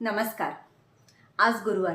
नमस्कार. आज गुरुवार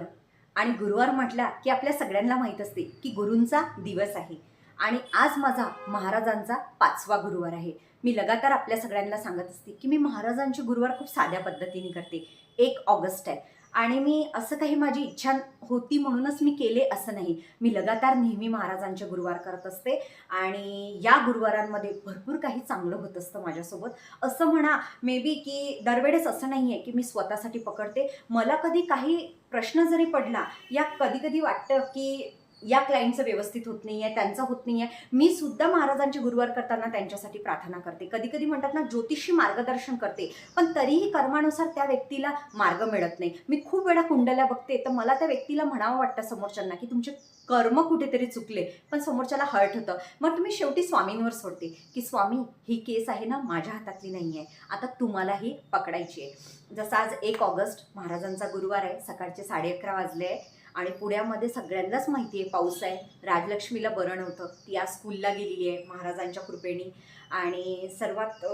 आणि गुरुवार म्हटला की आपल्या सगळ्यांना माहीत असते की गुरूंचा दिवस आहे आणि आज माझा महाराजांचा पाचवा गुरुवार आहे. मी लगातार आपल्या सगळ्यांना सांगत असते की मी महाराजांचे गुरुवार खूप साध्या पद्धतीने करते. एक ऑगस्ट आहे. आणि मी असं काही माझी इच्छा होती म्हणूनच मी केले असं नाही. मी लगातार नेहमी महाराजांचे गुरुवार करत असते आणि या गुरुवारांमध्ये भरपूर काही चांगलं होत असतं माझ्यासोबत. असं म्हणा मे बी की दरवेळेस असं नाही आहे की मी स्वतःसाठी पकडते. मला कधी काही प्रश्न जरी पडला या कधी कधी वाटतं की या क्लायंटचं व्यवस्थित होत नाही आहे त्यांचं होत नाही आहे मी सुद्धा महाराजांची गुरुवार करताना त्यांच्यासाठी प्रार्थना करते. कधी कधी म्हणतात ना ज्योतिषी मार्गदर्शन करते. पण तरीही कर्मानुसार त्या व्यक्तीला मार्ग मिळत नाही. मी खूप वेळा कुंडल्या बघते. तर मला त्या व्यक्तीला म्हणावं वाटतं समोरच्यांना की तुमचे कर्म कुठेतरी चुकले. पण समोरच्याला हर्ट होतं. मग तुम्ही शेवटी स्वामींवर सोडते की स्वामी ही केस आहे ना माझ्या हातातली नाही आहे आता तुम्हालाही पकडायची आहे. जसं आज एक ऑगस्ट महाराजांचा गुरुवार आहे. सकाळचे साडे अकरा वाजले आहे. आणि पुण्यामध्ये सगळ्यांनाच माहिती आहे पाऊस आहे. राजलक्ष्मीला बरं नव्हतं. ती आज स्कूलला गेलेली आहे महाराजांच्या कृपेने. आणि सर्वात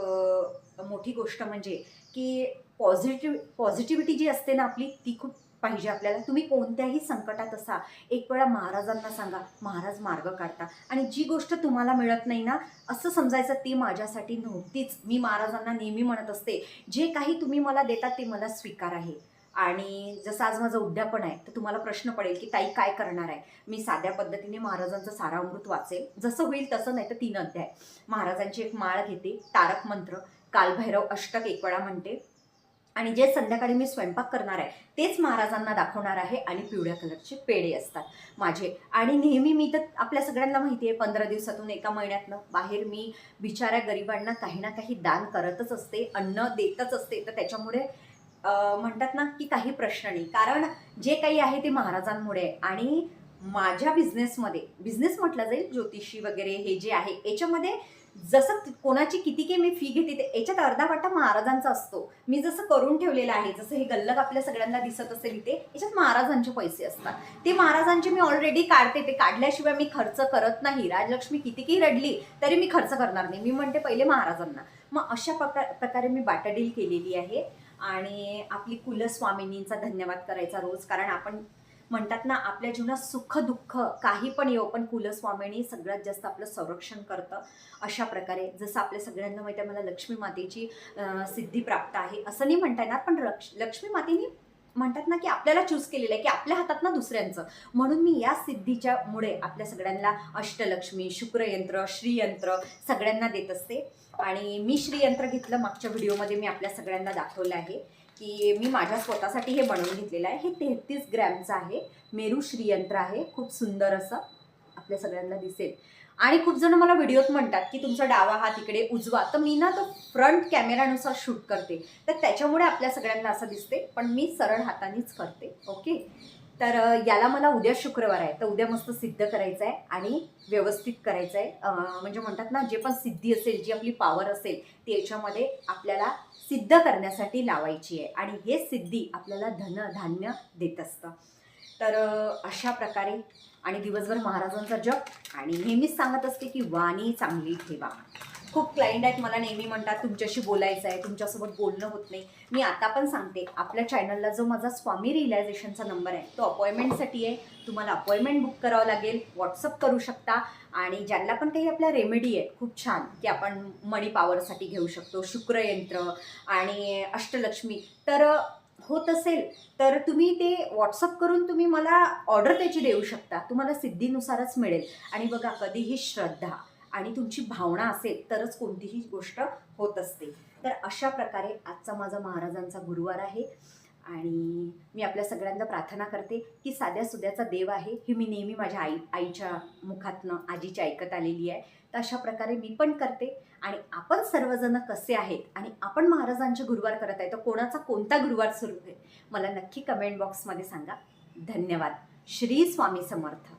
मोठी गोष्ट म्हणजे की पॉझिटिव्ह पॉझिटिव्हिटी जी असते ना आपली ती खूप पाहिजे आपल्याला. तुम्ही कोणत्याही संकटात असा एक वेळा महाराजांना सांगा महाराज मार्ग काढता. आणि जी गोष्ट तुम्हाला मिळत नाही ना असं समजायचं ती माझ्यासाठी नव्हतीच. मी महाराजांना नेहमी म्हणत असते. जे काही तुम्ही मला देतात ते मला स्वीकार आहे आणि जसं आज माझं उद्यापन आहे तर तुम्हाला प्रश्न पडेल की ताई काय करणार आहे? मी साध्या पद्धतीने महाराजांचं सारामृत वाचेल. जसं होईल तसं नाही तर तीन अध्याय. महाराजांची एक माळ घेते तारक मंत्र. कालभैरव अष्टक एक वेळा म्हणते आणि जे संध्याकाळी मी स्वयंपाक करणार आहे तेच महाराजांना दाखवणार आहे आणि पिवळ्या कलरचे पेढे असतात. माझे. आणि नेहमी मी तर आपल्या सगळ्यांना माहिती आहे पंधरा दिवसातून एका महिन्यातनं बाहेर मी बिचाऱ्या गरिबांना काही ना काही दान करतच असते अन्न देतच असते. तर त्याच्यामुळे म्हणतात ना की काही प्रश्न नाही. कारण जे काही आहे ते महाराजांमुळे आणि माझ्या बिझनेसमध्ये बिझनेस म्हटलं जाईल ज्योतिषी वगैरे हे जे आहे याच्यामध्ये जसं कोणाची किती काही मी फी घेते ते याच्यात अर्धा वाटा महाराजांचा असतो. मी जसं करून ठेवलेलं आहे जसं हे गल्लक आपल्या सगळ्यांना दिसत असेल इथे याच्यात महाराजांचे पैसे असतात. ते महाराजांचे मी ऑलरेडी काढते ते काढल्याशिवाय मी खर्च करत नाही. राजलक्ष्मी किती रडली तरी मी खर्च करणार नाही. मी म्हणते पहिले महाराजांना. मग अशा प्रकार प्रकारे मी बाटाडील केलेली आहे. आणि आपली कुलस्वामिनींचा धन्यवाद करायचा रोज. कारण आपण म्हणतात ना आपल्या जीवनात सुख दुःख काही पण येऊ पण कुलस्वामिनी सगळ्यात जास्त आपलं संरक्षण करतं अशा प्रकारे. जसं आपल्या सगळ्यांना माहिती आहे मला लक्ष्मी मातेची सिद्धी प्राप्त आहे. असं नाही म्हणता येणार पण लक्ष लक्ष्मी मातेनी म्हणतात ना की आपल्याला चूज केलेलं आहे की आपल्या हातात ना दुसऱ्यांचं. म्हणून मी या सिद्धीच्या मुळे आपल्या सगळ्यांना अष्टलक्ष्मी शुक्रयंत्र श्रीयंत्र सगळ्यांना देत असते. आणि मी श्रीयंत्र घेतलं मागच्या व्हिडिओमध्ये मी आपल्या सगळ्यांना दाखवलं आहे की मी माझ्या स्वतःसाठी हे बनवून घेतलेलं आहे. हे तेहतीस ग्रॅमचं आहे. मेरू श्रीयंत्र आहे. खूप सुंदर असं आपल्या सगळ्यांना दिसेल. आणि खूप जण मला व्हिडिओत म्हणतात की तुमचा डावा हात इकडे उजवा. तर मी ना तो फ्रंट कॅमेरानुसार शूट करते. तर त्याच्यामुळे आपल्या सगळ्यांना असं दिसते पण मी सरळ हातानेच करते. ओके तर याला मला उद्या शुक्रवार आहे. तर उद्या मस्त सिद्ध करायचं आहे आणि व्यवस्थित करायचं आहे म्हणजे म्हणतात ना जे पण सिद्धी असेल जी आपली पॉवर असेल ती याच्यामध्ये आपल्याला सिद्ध करण्यासाठी लावायची आहे. आणि हे सिद्धी आपल्याला धन धान्य देत असतं. तर अशा प्रकारे आणि दिवसभर महाराजांचा जप. आणि नेहमीच सांगत असते की वाणी चांगली ठेवा. खूप क्लायंट आहेत मला नेहमी म्हणतात तुमच्याशी बोलायचं आहे तुमच्यासोबत बोलणं होत नाही. मी आता पण सांगते आपल्या चॅनलला जो माझा स्वामी रिलायझेशनचा नंबर आहे तो अपॉइंटमेंटसाठी आहे. तुम्हाला अपॉइंटमेंट बुक करावं लागेल व्हॉट्सअप करू शकता. आणि ज्यांना पण काही आपल्या रेमेडी आहेत खूप छान की आपण मनी पॉवरसाठी घेऊ शकतो शुक्रयंत्र आणि अष्टलक्ष्मी. तर होत असेल तर तुम्ही ते व्हॉट्सअप करून तुम्ही मला ऑर्डर त्याची देऊ शकता. तुम्हाला सिद्धीनुसारच मिळेल. आणि बघा कधीही श्रद्धा आणि तुमची भावना असेल तरच कोणतीही गोष्ट होत असते. तर अशा प्रकारे आजचा माझा महाराजांचा गुरुवार आहे. आणि मी आपल्या सगळ्यांना प्रार्थना करते की साध्या सुद्याचा देव आहे ही मी नेहमी माझ्या आई आईच्या मुखातनं आजीच्या ऐकत आलेली आहे. तर अशा प्रकारे मी पण करते. आणि आपण सर्वजण कसे आहेत आणि आपण महाराजांचे गुरुवार करत आहे तर कोणाचा कोणता गुरुवार सुरू आहे मला नक्की कमेंट बॉक्समध्ये सांगा. धन्यवाद. श्री स्वामी समर्थ.